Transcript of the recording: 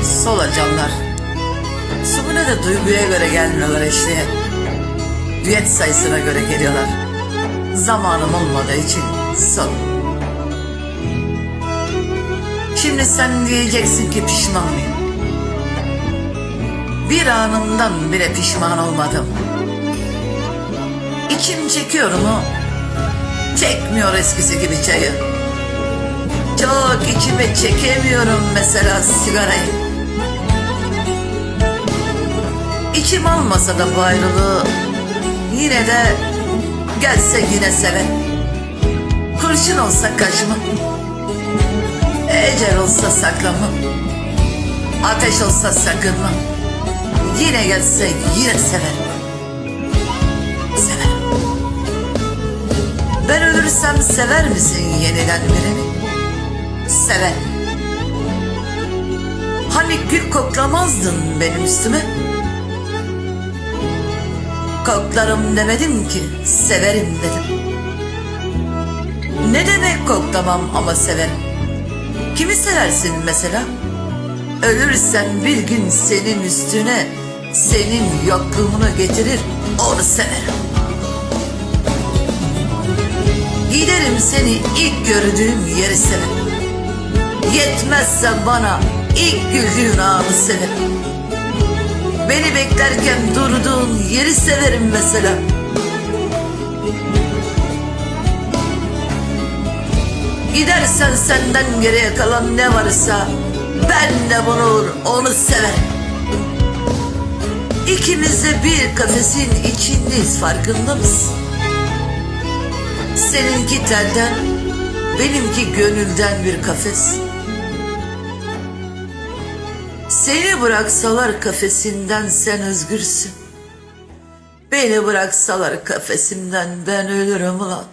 Solacanlar. Sumune de duyguya göre gelmiyorlar eşliğe. Düet sayısına göre geliyorlar. Zamanım olmadığı için sol. Şimdi sen diyeceksin ki pişman mıyım? Bir anından bile pişman olmadım. İçim çekiyor mu? Çekmiyor eskisi gibi çayı. Çok içime çekemiyorum mesela sigarayı. İçim almasa da bu ayrılığı yine de gelse yine sever. Kurşun olsa kaçma. Ecel olsa saklama. Ateş olsa sakınma. Yine gelse yine sever. Sever. Ben ölürsem sever misin yeniden birini? Sever. Hani gül koklamazdın benim üstüme? Koklarım demedim ki, severim dedim. Ne demek koklamam ama severim? Kimi seversin mesela? Ölürsen bir gün senin üstüne senin yokluğunu getirir, onu severim. Giderim seni ilk gördüğüm yeri severim. Yetmezse bana ilk güldüğün anı severim. Beni beklerken durduğun yeri severim mesela. Gidersen senden geriye kalan ne varsa ben de bunu onu severim. İkimiz de bir kafesin içindeyiz farkında mısın? Seninki telden, benimki gönülden bir kafes. Seni bıraksalar kafesinden sen özgürsün. Beni bıraksalar kafesimden ben ölürüm ulan.